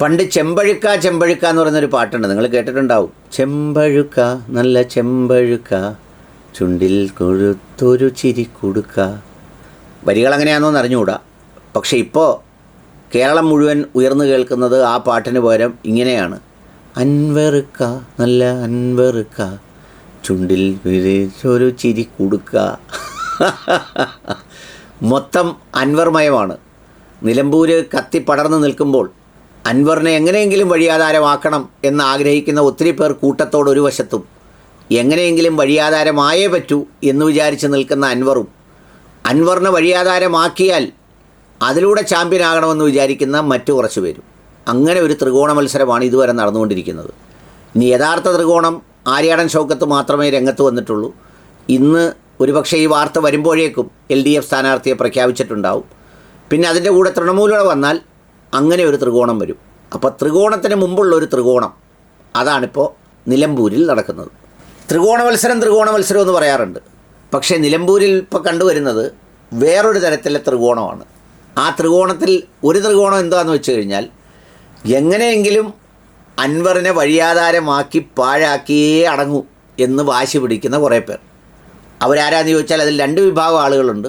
പണ്ട് ചെമ്പഴുക്ക ചെമ്പഴുക്ക എന്ന് പറയുന്നൊരു പാട്ടുണ്ട്. നിങ്ങൾ കേട്ടിട്ടുണ്ടാവും. ചെമ്പഴുക്ക നല്ല ചെമ്പഴുക്ക ചുണ്ടിൽ കൊഴുത്തൊരു ചിരി കൊടുക്ക. വരികൾ എങ്ങനെയാണെന്ന് അറിഞ്ഞുകൂടാ. പക്ഷേ ഇപ്പോൾ കേരളം മുഴുവൻ ഉയർന്നു കേൾക്കുന്നത് ആ പാട്ടിന് പകരം ഇങ്ങനെയാണ്. അൻവറുക്ക നല്ല അൻവറുക്ക ചുണ്ടിൽ ഒരു ചിരി കൊടുക്ക. മൊത്തം അൻവർമയമാണ് നിലമ്പൂര് കത്തി പടർന്നു നിൽക്കുമ്പോൾ അൻവറിനെ എങ്ങനെയെങ്കിലും വഴിയാധാരമാക്കണം എന്ന് ആഗ്രഹിക്കുന്ന ഒത്തിരി പേർ കൂട്ടത്തോട് ഒരു വശത്തും എങ്ങനെയെങ്കിലും വഴിയാധാരമായേ പറ്റൂ എന്ന് വിചാരിച്ച് നിൽക്കുന്ന അൻവറും അൻവറിനെ വഴിയാധാരമാക്കിയാൽ അതിലൂടെ ചാമ്പ്യൻ ആകണമെന്ന് വിചാരിക്കുന്ന മറ്റു കുറച്ച് പേരും അങ്ങനെ ഒരു ത്രികോണ മത്സരമാണ് ഇതുവരെ നടന്നുകൊണ്ടിരിക്കുന്നത്. ഇനി യഥാർത്ഥ ത്രികോണം ആര്യാടൻ ഷൗക്കത്ത് മാത്രമേ രംഗത്ത് വന്നിട്ടുള്ളൂ. ഇന്ന് ഒരുപക്ഷെ ഈ വാർത്ത വരുമ്പോഴേക്കും എൽ ഡി എഫ് സ്ഥാനാർത്ഥിയെ പ്രഖ്യാപിച്ചിട്ടുണ്ടാവും. പിന്നെ അതിന്റെ കൂടെ തൃണമൂലൂടെ വന്നാൽ അങ്ങനെ ഒരു ത്രികോണം വരും. അപ്പോൾ ത്രികോണത്തിന് മുമ്പുള്ള ഒരു ത്രികോണം അതാണിപ്പോൾ നിലമ്പൂരിൽ നടക്കുന്നത്. ത്രികോണ മത്സരം ത്രികോണ മത്സരം എന്ന് പറയാറുണ്ട്. പക്ഷേ നിലമ്പൂരിൽ ഇപ്പോൾ കണ്ടുവരുന്നത് വേറൊരു തരത്തിലെ ത്രികോണമാണ്. ആ ത്രികോണത്തിൽ ഒരു ത്രികോണം എന്താണെന്ന് വെച്ച് കഴിഞ്ഞാൽ എങ്ങനെയെങ്കിലും അൻവറിനെ വഴിയാധാരമാക്കി പാഴാക്കിയേ അടങ്ങൂ എന്ന് വാശി പിടിക്കുന്ന കുറേ പേർ. അവരാരാന്ന് ചോദിച്ചാൽ അതിൽ രണ്ട് വിഭാഗം ആളുകളുണ്ട്.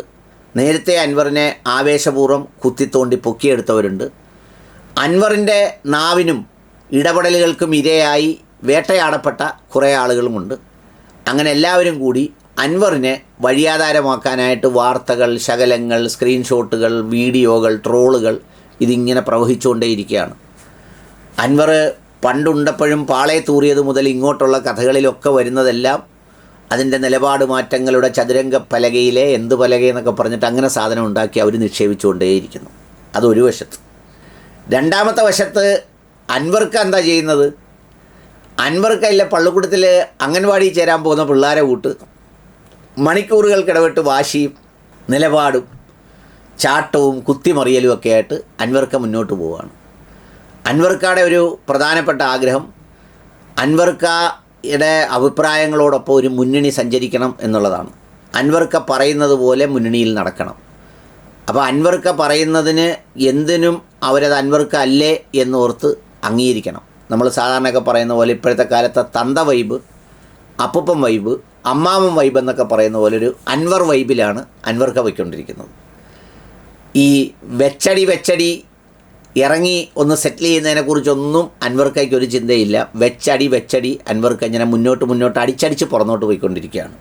നേരത്തെ അൻവറിനെ ആവേശപൂർവം കുത്തിത്തോണ്ടി പൊക്കിയെടുത്തവരുണ്ട്. അൻവറിന്റെ നാവിനും ഇടപെടലുകൾക്കും ഇരയായി വേട്ടയാടപ്പെട്ട കുറേ ആളുകളുമുണ്ട്. അങ്ങനെ എല്ലാവരും കൂടി അൻവറിനെ വഴിയാധാരമാക്കാനായിട്ട് വാർത്തകൾ ശകലങ്ങൾ സ്ക്രീൻഷോട്ടുകൾ വീഡിയോകൾ ട്രോളുകൾ ഇതിങ്ങനെ പ്രവഹിച്ചുകൊണ്ടേയിരിക്കുകയാണ്. അൻവർ പണ്ടുണ്ടപ്പോഴും പാളയെ തൂറിയത് മുതൽ ഇങ്ങോട്ടുള്ള കഥകളിലൊക്കെ വരുന്നതെല്ലാം അതിന്റെ നിലപാട് മാറ്റങ്ങളുടെ ചതുരംഗ പലകയിലെ എന്ത് പലകയെന്നൊക്കെ പറഞ്ഞിട്ട് അങ്ങനെ സാധനം ഉണ്ടാക്കി അവർ നിക്ഷേപിച്ചുകൊണ്ടേയിരിക്കുന്നു. അതൊരു വശത്ത്. രണ്ടാമത്തെ വശത്ത് അൻവർക്ക് എന്താ ചെയ്യുന്നത്? അൻവർക്ക് അതിലെ പള്ളിക്കൂടത്തിൽ അംഗൻവാടി ചേരാൻ പോകുന്ന പിള്ളേരെ കൂട്ട് മണിക്കൂറുകൾക്കിടവിട്ട് വാശിയും നിലപാടും ചാട്ടവും കുത്തിമറിയലും ഒക്കെ ആയിട്ട് അൻവർക്ക മുന്നോട്ട് പോവുകയാണ്. അൻവർക്കയുടെ ഒരു പ്രധാനപ്പെട്ട ആഗ്രഹം അൻവർക്കയുടെ അഭിപ്രായങ്ങളോടൊപ്പം ഒരു മുന്നണി സഞ്ചരിക്കണം എന്നുള്ളതാണ്. അൻവർക്ക പറയുന്നത് പോലെ മുന്നണിയിൽ നടക്കണം. അപ്പോൾ അൻവർക്ക പറയുന്നതിന് എന്തിനും അവരത് അൻവർക്ക അല്ലേ എന്ന് ഓർത്ത് അംഗീകരിക്കണം. നമ്മൾ സാധാരണയൊക്കെ പറയുന്ന പോലെ ഇപ്പോഴത്തെ കാലത്തെ തന്ത വൈബ് അപ്പൂപ്പൻ വൈബ് അമ്മാവൻ വൈബ് എന്നൊക്കെ പറയുന്ന പോലെ ഒരു അൻവർ വൈബിലാണ് അൻവർക്ക പോയിക്കൊണ്ടിരിക്കുന്നത്. ഈ വെച്ചടി വെച്ചടി ഇറങ്ങി ഒന്ന് സെറ്റിൽ ചെയ്യുന്നതിനെക്കുറിച്ചൊന്നും അൻവർക്കയ്ക്ക് ഒരു ചിന്തയില്ല. വെച്ചടി വെച്ചടി അൻവർക്ക ഇങ്ങനെ മുന്നോട്ട് മുന്നോട്ട് അടിച്ചടിച്ച് പുറന്നോട്ട് പോയിക്കൊണ്ടിരിക്കുകയാണ്.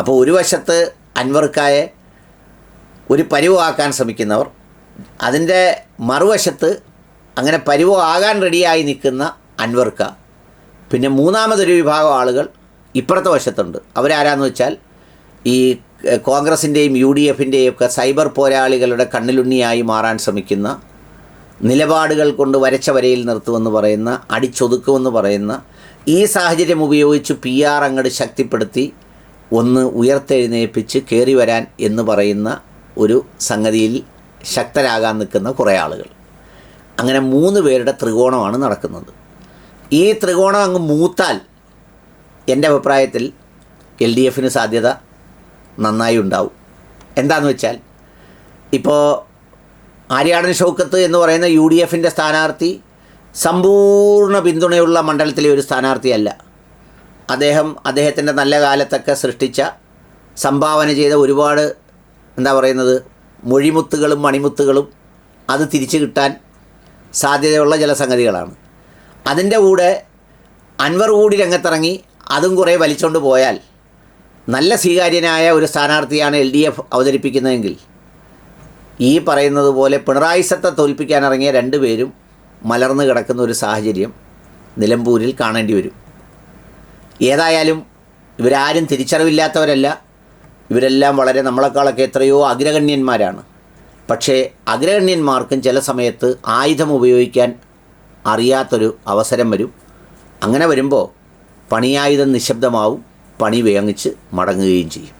അപ്പോൾ ഒരു വശത്ത് അൻവർക്കായെ ഒരു പരിവാക്കാൻ ശ്രമിക്കുന്നവർ അതിന്റെ മറുവശത്ത് അങ്ങനെ പരിവാകാൻ റെഡിയായി നിൽക്കുന്ന അൻവർക്ക. പിന്നെ മൂന്നാമതൊരു വിഭാഗം ആളുകൾ ഇപ്പുറത്തെ വശത്തുണ്ട്. അവരാരാന്ന് വെച്ചാൽ ഈ കോൺഗ്രസിന്റെയും യു ഡി എഫിന്റെയും ഒക്കെ സൈബർ പോരാളികളുടെ കണ്ണിലുണ്ണിയായി മാറാൻ ശ്രമിക്കുന്ന നിലപാടുകൾ കൊണ്ട് വരച്ച വരയിൽ നിർത്തുമെന്ന് പറയുന്ന അടിച്ചൊതുക്കുമെന്ന് പറയുന്ന ഈ സാഹചര്യം ഉപയോഗിച്ച് പി ആർ അങ്ങോട്ട് ശക്തിപ്പെടുത്തി ഒന്ന് ഉയർത്തെഴുന്നേൽപ്പിച്ച് കയറി വരാൻ എന്ന് പറയുന്ന ഒരു സംഗതിയിൽ ശക്തരാകാൻ നിൽക്കുന്ന കുറേ ആളുകൾ. അങ്ങനെ മൂന്ന് പേരുടെ ത്രികോണമാണ് നടക്കുന്നത്. ഈ ത്രികോണം അങ്ങ് മൂത്താൽ എന്റെ അഭിപ്രായത്തിൽ എൽ ഡി എഫിന് സാധ്യത നന്നായി ഉണ്ടാവും. എന്താണെന്ന് വെച്ചാൽ ഇപ്പോൾ ആര്യാടൻ ഷൗക്കത്ത് എന്ന് പറയുന്ന യു ഡി എഫിന്റെ സ്ഥാനാർത്ഥി സമ്പൂർണ പിന്തുണയുള്ള മണ്ഡലത്തിലെ ഒരു സ്ഥാനാർത്ഥിയല്ല. അദ്ദേഹം അദ്ദേഹത്തിന്റെ നല്ല കാലത്തൊക്കെ സൃഷ്ടിച്ച സംഭാവന ചെയ്ത ഒരുപാട് എന്താ പറയുന്നത്? മൊഴിമുത്തുകളും മണിമുത്തുകളും അത് തിരിച്ചു കിട്ടാൻ സാധ്യതയുള്ള ചില സംഗതികളാണ്. അതിന്റെ കൂടെ അൻവർ കൂടി രംഗത്തിറങ്ങി അതും കുറേ വലിച്ചുകൊണ്ട് പോയാൽ നല്ല സ്വീകാര്യനായ ഒരു സ്ഥാനാർത്ഥിയാണ് എൽ ഡി എഫ് അവതരിപ്പിക്കുന്നതെങ്കിൽ ഈ പറയുന്നത് പോലെ പിണറായി സത്തെ തോൽപ്പിക്കാനിറങ്ങിയ രണ്ടുപേരും മലർന്നു കിടക്കുന്ന ഒരു സാഹചര്യം നിലമ്പൂരിൽ കാണേണ്ടി വരും. ഏതായാലും ഇവരാരും തിരിച്ചറിവില്ലാത്തവരല്ല. ഇവരെല്ലാം വളരെ നമ്മളെക്കാളൊക്കെ എത്രയോ അഗ്രഗണ്യന്മാരാണ്. പക്ഷേ അഗ്രഗണ്യന്മാർക്കും ചില സമയത്ത് ആയുധം ഉപയോഗിക്കാൻ അറിയാത്തൊരു അവസരം വരും. അങ്ങനെ വരുമ്പോൾ പണിയായുധം നിശബ്ദമാവും പണി വേങ്ങിച്ച് മടങ്ങുകയും ചെയ്യും.